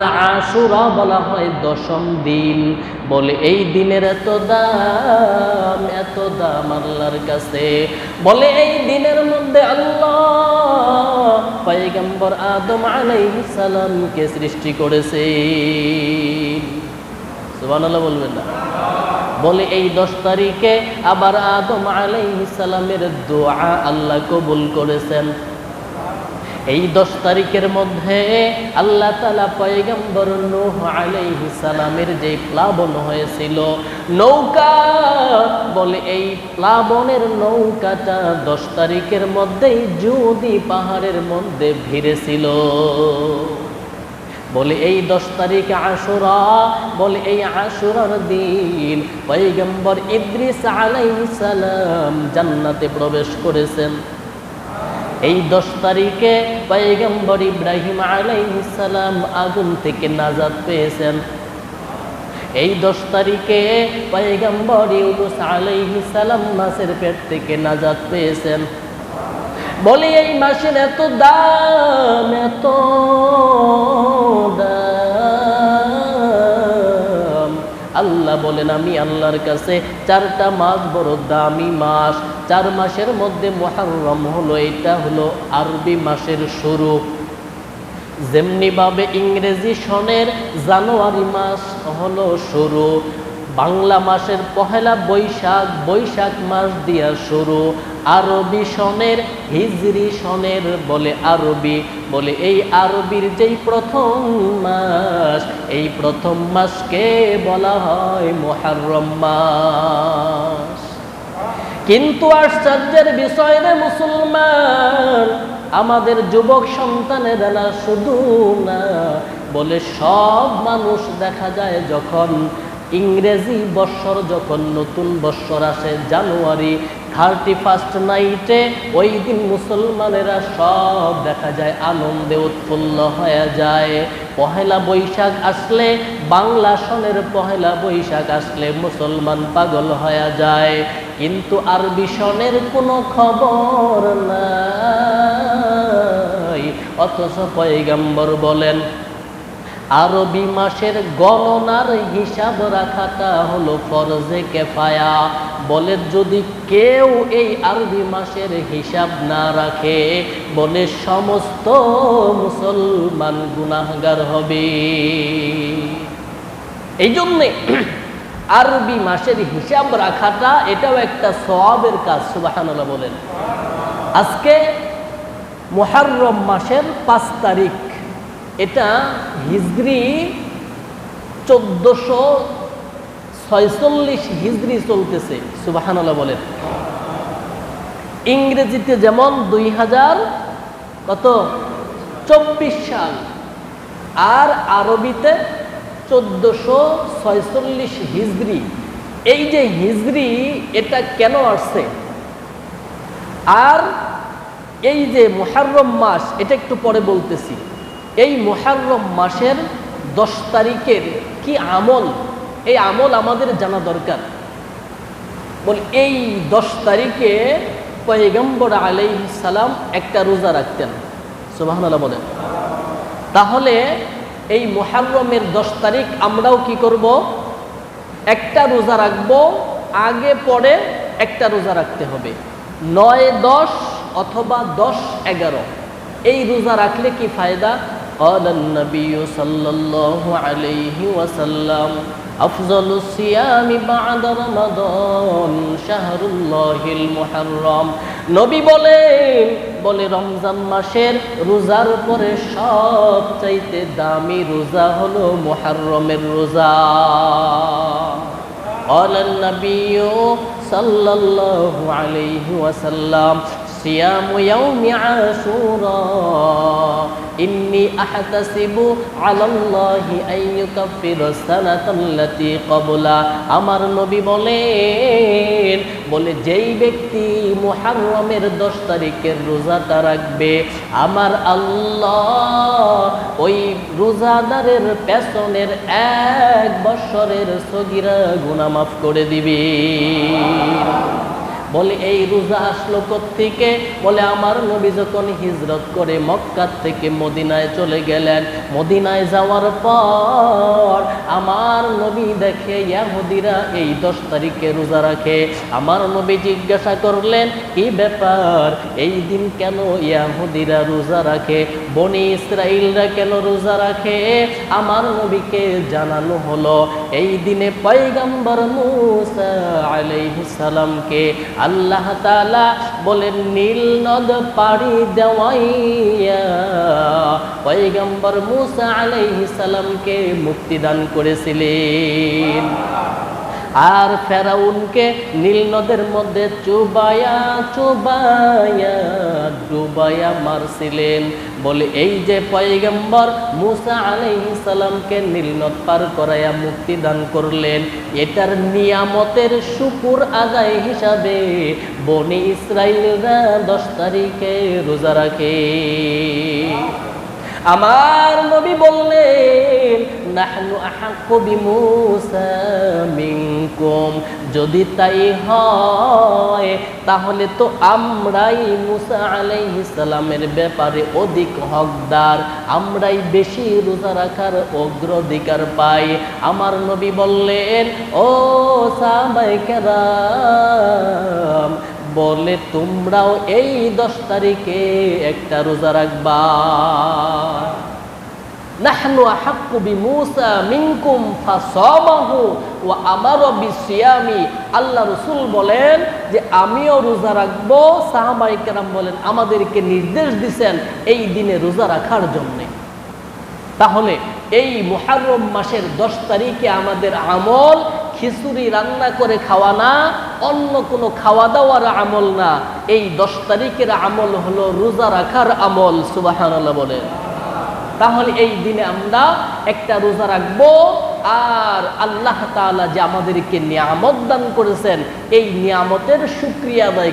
আশুরা বলা হয় দশম দিন। বলে, এই দিনের এত দাম এত দাম আল্লাহর কাছে। বলে, এই দিনের মধ্যে আল্লাহ আদম সৃষ্টি করেছে। বলবেন না। বলে, এই দশ তারিখে আবার আদম সালামের দোয়া আল্লাহ কবুল করেছেন। এই দশ তারিখের মধ্যে আল্লাহ তালা পয়গম্বর নূহ আলাইহিস সালামের যে প্লাবন হয়েছিল, নৌকা, বলে এই প্লাবনের নৌকাটা দশ তারিখের মধ্যেই যদি পাহাড়ের মধ্যে ভিড়েছিল। বলে এই দশ তারিখ আশুরা, বলে এই আশুরার দিন পৈগম্বর ইদ্রিস আলাইহিস সালাম জান্নাতে প্রবেশ করেছেন। এই দশ তারিখে পৈগম্বর ইব্রাহিম আলাইহিস সালাম আগুন থেকে নাজাদ পেয়েছেন। এই দশ তারিখে পৈগম্বর ইউনুস আলাইহিস সালাম মাসের পেট থেকে নাজাদ পেয়েছেন। বলি, এই মাসের এত দাম, এত আল্লাহ বলেন, আমি আল্লাহর কাছে চারটা মাস বড় দামি মাস চার মাসের মধ্যে মহারম হলো, এটা হলো আরবি মাসের শুরু। যেমনিভাবে ইংরেজি সনের জানুয়ারি মাস হলো শুরু, বাংলা মাসের পহেলা বৈশাখ বৈশাখ মাস দিয়া শুরু। আরবি সনের হিজরি সনের বলে আরবি, বলে এই আরবির যেই প্রথম মাস, এই প্রথম মাসকে বলা হয় মোহারম মাস। কিন্তু আশ্চর্যের বিষয় রে মুসলমান, আমাদের যুবক সন্তানেরা না শুধু না, বলে সব মানুষ দেখা যায় যখন ইংরেজি বৎসর, যখন নতুন বৎসর আসে জানুয়ারি থার্টি ফার্স্ট নাইটে ওই দিন মুসলমানেরা সব দেখা যায়, আনন্দে উৎফুল্ল হয়ে যায়। পহেলা বৈশাখ আসলে, বাংলা সনের পহেলা বৈশাখ আসলে মুসলমান পাগল হয়ে যায়। কিন্তু আরবি সনের কোনো খবর নাই। অথচ পয়গাম্বর বলেন, আরবি মাসের গণনার হিসাব রাখাটা হলো ফরজে কেফায়া। বলে যদি কেউ এই আরবি মাসের হিসাব না রাখে, বলে সমস্ত মুসলমান গুনাহগার হবে। এই জন্যে আরবি মাসের হিসাব রাখাটা এটাও একটা সবের কাজ, সুবাহানুল্লাহ বলেন। আজকে মোহারম মাসের পাঁচ তারিখ। এটা হিজড়ি চোদ্দশো ছয়চল্লিশ হিজড়ি চলতেছে, সুবাহানাল্লাহ বলেন। ইংরেজিতে যেমন দুই হাজার কত? চব্বিশ সাল। আর আরবিতে চোদ্দশো ছয়চল্লিশ হিজড়ি এই যে হিজড়ি এটা কেন আসছে? আর এই যে মোহারম মাস, এটা একটু পরে বলতেছি। এই মোহারম মাসের দশ তারিখের কি আমল? এই আমল আমাদের জানা দরকার। বল, এই দশ তারিখে পয়গম্বর আলাই সালাম একটা রোজা রাখতেন। সুবাহনাল্লাহ বলেন। তাহলে এই মোহারমের দশ তারিখ আমরাও কি করব? একটা রোজা রাখব, আগে পরে একটা রোজা রাখতে হবে। নয়, দশ অথবা দশ, এগারো। এই রোজা রাখলে কি ফায়দা? قال النبي صلى الله عليه وسلم أفضل الصيام بعد رمضان شهر الله المحرم নবী বলেন বলে রমজান মাসের রোজার পরে সব চাইতে দামি রোজা হলো মুহাররমের রোজা قال النبي صلى الله عليه وسلم صيام يوم عاشوراء إني أحتسب على الله أن يكفر السنة التي قبلا আমার নবী বলেন বলে যেই ব্যক্তি মুহাররমের দশ তারিখের রোজাটা রাখবে আমার আল্লাহ ওই রোজাদারের পেছনের এক বছরের সগিরা গুনাহ মাফ করে দিবে বলে, এই রোজা আসলো থেকে বলে, আমার নবী যখন হিজরত করে মক্কা থেকে মদিনায় চলে গেলেন। মদিনায় যাওয়ার পর আমার নবী দেখে ইয়াহুদিরা এই দশ তারিখে রোজা রাখে। আমার নবী জিজ্ঞাসা করলেন, কি ব্যাপার? এই দিন কেন ইয়াহুদিরা রোজা রাখে? বনি ইসরাইলরা কেন রোজা রাখে? আমার নবীকে জানানো হলো, এই দিনে পয়গম্বর মুসা আলাইহিস সালামকে আল্লাহ তালা বলেন নীল নদ পাড়ি দেওয়াইয়া পয়গম্বর মুসা আলাইহিসালামকে মুক্তিদান করেছিলেন। আর ফেরাউনকে নীল নদের মধ্যে চুবায়া চুবায়া, ডুবায়া মারছিলেন। বলে, এই যে পয়গম্বর মুসা সালামকে নীল নদ পার করাইয়া মুক্তি দান করলেন, এটার নিয়ামতের শুকুর আদায় হিসাবে বনি ইসরাইলরা দশ তারিখে রোজা রাখে। আমার নবী বললেন, নাহনু আহাক্কু বিমূসা মিনকুম। যদি তাই হয়, তাহলে তো আমরাই মুসা আলাইহিস সালামের ব্যাপারে অধিক হকদার, আমরাই বেশি রোজা রাখার অগ্রাধিকার পাই। আমার নবী বললেন, ও সাহাবায়ে কেরাম বলে, তোমরাও এই দশ তারিখে একটা রোজা রাখবা। নাহনু আহাক্কু বিমূসা আল্লাহ রাসূল বলেন যে, আমিও রোজা রাখব। সাহাবায়ে কেরাম বলেন, আমাদেরকে নির্দেশ দিবেন এই দিনে রোজা রাখার জন্য। তাহলে এই মুহাররম মাসের দশ তারিখে আমাদের আমল খিচুড়ি রান্না করে খাওয়া না অন্য কোনো খাওয়া দাওয়ার আমল না। এই দশ তারিখের আমল হলো রোজা রাখার আমল, সুবাহানাল্লাহ বলে। তাহলে এই দিনে আমরা একটা রোজা রাখব আর আল্লাহ তাআলা যে আমাদেরকে নিয়ামত দান করেছেন, এই নিয়ামতের সুক্রিয়া আদায়